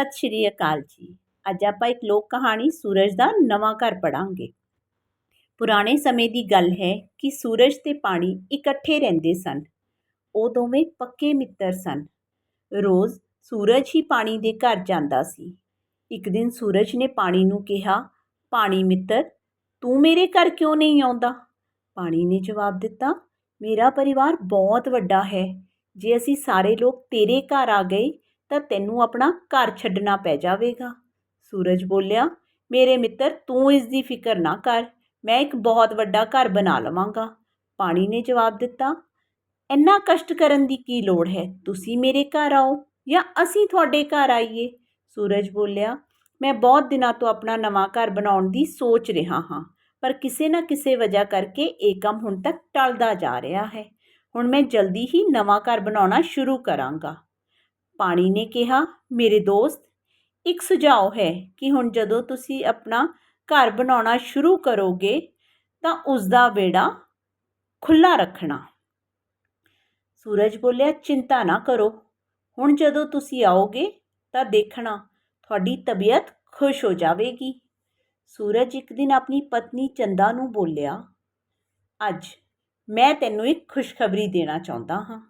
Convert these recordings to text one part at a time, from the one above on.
ਸਤਿ ਸ਼੍ਰੀ ਅਕਾਲ ਜੀ। ਅੱਜ ਆਪਾਂ ਇੱਕ ਲੋਕ ਕਹਾਣੀ ਸੂਰਜ ਦਾ ਨਵਾਂ ਘਰ ਪੜਾਂਗੇ ਪੁਰਾਣੇ ਸਮੇਂ ਦੀ ਗੱਲ ਹੈ ਕਿ ਸੂਰਜ ਤੇ ਪਾਣੀ ਇਕੱਠੇ ਰਹਿੰਦੇ ਸਨ। ਉਹ ਦੋਵੇਂ ਪੱਕੇ ਮਿੱਤਰ ਸਨ। ਰੋਜ਼ ਸੂਰਜ ਹੀ ਪਾਣੀ ਦੇ ਘਰ ਜਾਂਦਾ ਸੀ। ਇੱਕ ਦਿਨ ਸੂਰਜ ਨੇ ਪਾਣੀ ਨੂੰ ਕਿਹਾ, ਪਾਣੀ ਮਿੱਤਰ, ਤੂੰ ਮੇਰੇ ਘਰ ਕਿਉਂ ਨਹੀਂ ਆਉਂਦਾ? ਪਾਣੀ ਨੇ ਜਵਾਬ ਦਿੱਤਾ, ਮੇਰਾ ਪਰਿਵਾਰ ਬਹੁਤ ਵੱਡਾ ਹੈ। ਜੇ ਅਸੀਂ ਸਾਰੇ ਲੋਕ ਤੇਰੇ ਘਰ ਆ ਗਏ ਤਾਂ ਤੈਨੂੰ ਆਪਣਾ ਘਰ ਛੱਡਣਾ ਪੈ ਜਾਵੇਗਾ। ਸੂਰਜ ਬੋਲਿਆ, ਮੇਰੇ ਮਿੱਤਰ, ਤੂੰ ਇਸ ਦੀ ਫਿਕਰ ਨਾ ਕਰ। ਮੈਂ ਇੱਕ ਬਹੁਤ ਵੱਡਾ ਘਰ ਬਣਾ ਲਵਾਂਗਾ। ਪਾਣੀ ਨੇ ਜਵਾਬ ਦਿੱਤਾ, ਇੰਨਾ ਕਸ਼ਟ ਕਰਨ ਦੀ ਕੀ ਲੋੜ ਹੈ? ਤੁਸੀਂ ਮੇਰੇ ਘਰ ਆਓ ਜਾਂ ਅਸੀਂ ਤੁਹਾਡੇ ਘਰ ਆਈਏ? ਸੂਰਜ ਬੋਲਿਆ, ਮੈਂ ਬਹੁਤ ਦਿਨਾਂ ਤੋਂ ਆਪਣਾ ਨਵਾਂ ਘਰ ਬਣਾਉਣ ਦੀ ਸੋਚ ਰਿਹਾ ਹਾਂ, ਪਰ ਕਿਸੇ ਨਾ ਕਿਸੇ ਵਜ੍ਹਾ ਕਰਕੇ ਇਹ ਕੰਮ ਹੁਣ ਤੱਕ ਟਲਦਾ ਜਾ ਰਿਹਾ ਹੈ। ਹੁਣ ਮੈਂ ਜਲਦੀ ਹੀ ਨਵਾਂ ਘਰ ਬਣਾਉਣਾ ਸ਼ੁਰੂ ਕਰਾਂਗਾ। ਪਾਣੀ ਨੇ ਕਿਹਾ, ਮੇਰੇ ਦੋਸਤ, ਇੱਕ ਸੁਝਾਅ ਹੈ ਕਿ ਹੁਣ ਜਦੋਂ ਤੁਸੀਂ ਆਪਣਾ ਘਰ ਬਣਾਉਣਾ ਸ਼ੁਰੂ ਕਰੋਗੇ, ਤਾਂ ਉਸ ਦਾ ਵੇੜਾ ਖੁੱਲਾ ਰੱਖਣਾ ਸੂਰਜ ਬੋਲਿਆ, ਚਿੰਤਾ ਨਾ ਕਰੋ। ਹੁਣ ਜਦੋਂ ਤੁਸੀਂ ਆਓਗੇ ਤਾਂ ਦੇਖਣਾ, ਤੁਹਾਡੀ ਤਬੀਅਤ ਖੁਸ਼ ਹੋ ਜਾਵੇਗੀ ਸੂਰਜ ਇੱਕ ਦਿਨ ਆਪਣੀ ਪਤਨੀ ਚੰਦਾ ਨੂੰ ਬੋਲਿਆ, ਅੱਜ ਮੈਂ ਤੈਨੂੰ ਇੱਕ ਖੁਸ਼ਖਬਰੀ ਦੇਣਾ ਚਾਹੁੰਦਾ ਹਾਂ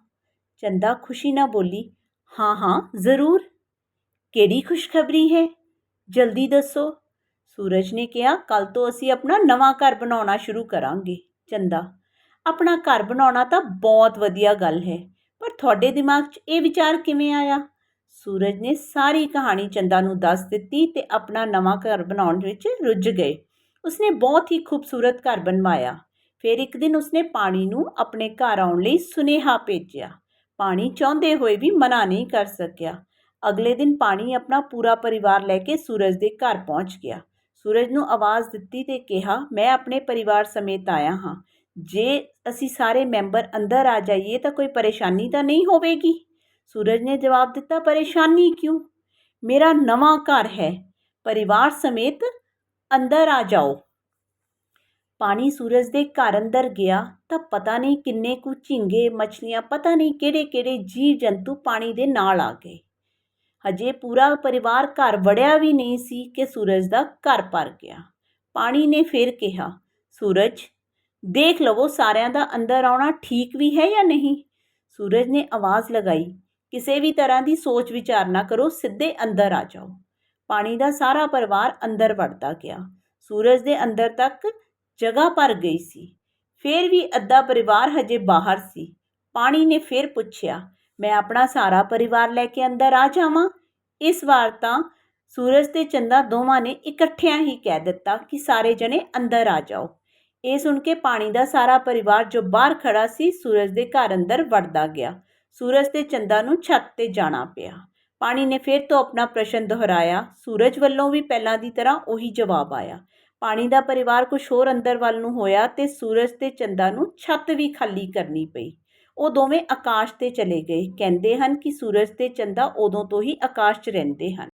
ਚੰਦਾ ਖੁਸ਼ੀ ਨਾਲ ਬੋਲੀ ਹਾਂ ਹਾਂ, ਜ਼ਰੂਰ। ਕਿਹੜੀ ਖੁਸ਼ਖਬਰੀ ਹੈ? ਜਲਦੀ ਦੱਸੋ। ਸੂਰਜ ਨੇ ਕਿਹਾ ਕੱਲ ਤੋਂ ਅਸੀਂ ਆਪਣਾ ਨਵਾਂ ਘਰ ਬਣਾਉਣਾ ਸ਼ੁਰੂ ਕਰਾਂਗੇ। ਚੰਦਾ ਆਪਣਾ ਘਰ ਬਣਾਉਣਾ ਤਾਂ ਬਹੁਤ ਵਧੀਆ ਗੱਲ ਹੈ, ਪਰ ਤੁਹਾਡੇ ਦਿਮਾਗ 'ਚ ਇਹ ਵਿਚਾਰ ਕਿਵੇਂ ਆਇਆ? ਸੂਰਜ ਨੇ ਸਾਰੀ ਕਹਾਣੀ ਚੰਦਾ ਨੂੰ ਦੱਸ ਦਿੱਤੀ ਤੇ ਆਪਣਾ ਨਵਾਂ ਘਰ ਬਣਾਉਣ ਵਿੱਚ ਰੁੱਝ ਗਏ। ਉਸਨੇ ਬਹੁਤ ਹੀ ਖੂਬਸੂਰਤ ਘਰ ਬਣਵਾਇਆ। ਫਿਰ ਇੱਕ ਦਿਨ ਉਸਨੇ ਪਾਣੀ ਨੂੰ ਆਪਣੇ ਘਰ ਆਉਣ ਲਈ ਸੁਨੇਹਾ ਭੇਜਿਆ। ਪਾਣੀ ਚਾਹੁੰਦੇ ਹੋਏ ਵੀ ਮਨਾ ਨਹੀਂ ਕਰ ਸਕਿਆ। ਅਗਲੇ ਦਿਨ ਪਾਣੀ ਆਪਣਾ ਪੂਰਾ ਪਰਿਵਾਰ ਲੈ ਕੇ ਸੂਰਜ ਦੇ ਘਰ ਪਹੁੰਚ ਗਿਆ। ਸੂਰਜ ਨੂੰ ਆਵਾਜ਼ ਦਿੱਤੀ ਤੇ ਕਿਹਾ, ਮੈਂ ਆਪਣੇ ਪਰਿਵਾਰ ਸਮੇਤ ਆਇਆ ਹਾਂ। ਜੇ ਅਸੀਂ ਸਾਰੇ ਮੈਂਬਰ ਅੰਦਰ ਆ ਜਾਈਏ ਤਾਂ ਕੋਈ ਪਰੇਸ਼ਾਨੀ ਤਾਂ ਨਹੀਂ ਹੋਵੇਗੀ? ਸੂਰਜ ਨੇ ਜਵਾਬ ਦਿੱਤਾ, ਪਰੇਸ਼ਾਨੀ ਕਿਉਂ? ਮੇਰਾ ਨਵਾਂ ਘਰ ਹੈ। ਪਰਿਵਾਰ ਸਮੇਤ ਅੰਦਰ ਆ ਜਾਓ। ਪਾਣੀ ਸੂਰਜ ਦੇ ਘਰ ਅੰਦਰ ਗਿਆ ਤਾਂ ਪਤਾ ਨਹੀਂ ਕਿੰਨੇ ਕੁ ਝੀਂਗੇ, ਮੱਛਲੀਆਂ, ਪਤਾ ਨਹੀਂ ਕਿਹੜੇ ਕਿਹੜੇ ਜੀਵ ਜੰਤੂ ਪਾਣੀ ਦੇ ਨਾਲ ਆ ਗਏ। ਹਜੇ ਪੂਰਾ ਪਰਿਵਾਰ ਘਰ ਵੜਿਆ ਵੀ ਨਹੀਂ ਸੀ ਕਿ ਸੂਰਜ ਦਾ ਘਰ ਭਰ ਗਿਆ। ਪਾਣੀ ਨੇ ਫਿਰ ਕਿਹਾ, ਸੂਰਜ, ਦੇਖ ਲਵੋ ਸਾਰਿਆਂ ਦਾ ਅੰਦਰ ਆਉਣਾ ਠੀਕ ਵੀ ਹੈ ਜਾਂ ਨਹੀਂ? ਸੂਰਜ ਨੇ ਆਵਾਜ਼ ਲਗਾਈ, ਕਿਸੇ ਵੀ ਤਰ੍ਹਾਂ ਦੀ ਸੋਚ ਵਿਚਾਰ ਨਾ ਕਰੋ, ਸਿੱਧੇ ਅੰਦਰ ਆ ਜਾਓ। ਪਾਣੀ ਦਾ ਸਾਰਾ ਪਰਿਵਾਰ ਅੰਦਰ ਵੜਦਾ ਗਿਆ। ਸੂਰਜ ਦੇ ਅੰਦਰ ਤੱਕ ਜਗ੍ਹਾ ਭਰ ਗਈ ਸੀ। ਫਿਰ ਵੀ ਅੱਧਾ ਪਰਿਵਾਰ ਹਜੇ ਬਾਹਰ ਸੀ। ਪਾਣੀ ਨੇ ਫਿਰ ਪੁੱਛਿਆ, ਮੈਂ ਆਪਣਾ ਸਾਰਾ ਪਰਿਵਾਰ ਲੈ ਕੇ ਅੰਦਰ ਆ ਜਾਵਾਂ? ਇਸ ਵਾਰ ਤਾਂ ਸੂਰਜ ਤੇ ਚੰਦਾ ਦੋਵਾਂ ਨੇ ਇਕੱਠਿਆਂ ਹੀ ਕਹਿ ਦਿੱਤਾ ਕਿ ਸਾਰੇ ਜਣੇ ਅੰਦਰ ਆ ਜਾਓ। ਇਹ ਸੁਣ ਕੇ ਪਾਣੀ ਦਾ ਸਾਰਾ ਪਰਿਵਾਰ ਜੋ ਬਾਹਰ ਖੜਾ ਸੀ, ਸੂਰਜ ਦੇ ਘਰ ਅੰਦਰ ਵੜਦਾ ਗਿਆ। ਸੂਰਜ ਤੇ ਚੰਦਾ ਨੂੰ ਛੱਤ ਤੇ ਜਾਣਾ ਪਿਆ। ਪਾਣੀ ਨੇ ਫਿਰ ਤੋਂ ਆਪਣਾ ਪ੍ਰਸ਼ਨ ਦੁਹਰਾਇਆ। ਸੂਰਜ ਵੱਲੋਂ ਵੀ ਪਹਿਲਾਂ ਦੀ ਤਰ੍ਹਾਂ ਉਹੀ ਜਵਾਬ ਆਇਆ। ਪਾਣੀ ਦਾ ਪਰਿਵਾਰ ਕੁਝ ਹੋਰ ਅੰਦਰ ਵੱਲ ਨੂੰ ਹੋਇਆ ਤੇ ਸੂਰਜ ਤੇ ਚੰਦਾ ਨੂੰ ਛੱਤ ਵੀ ਖਾਲੀ ਕਰਨੀ ਪਈ। ਉਹ ਦੋਵੇਂ ਆਕਾਸ਼ ਤੇ ਚਲੇ ਗਏ। ਕਹਿੰਦੇ ਹਨ ਕਿ ਸੂਰਜ ਤੇ ਚੰਦਾ ਉਦੋਂ ਤੋਂ ਹੀ ਆਕਾਸ਼ 'ਚ ਰਹਿੰਦੇ ਹਨ।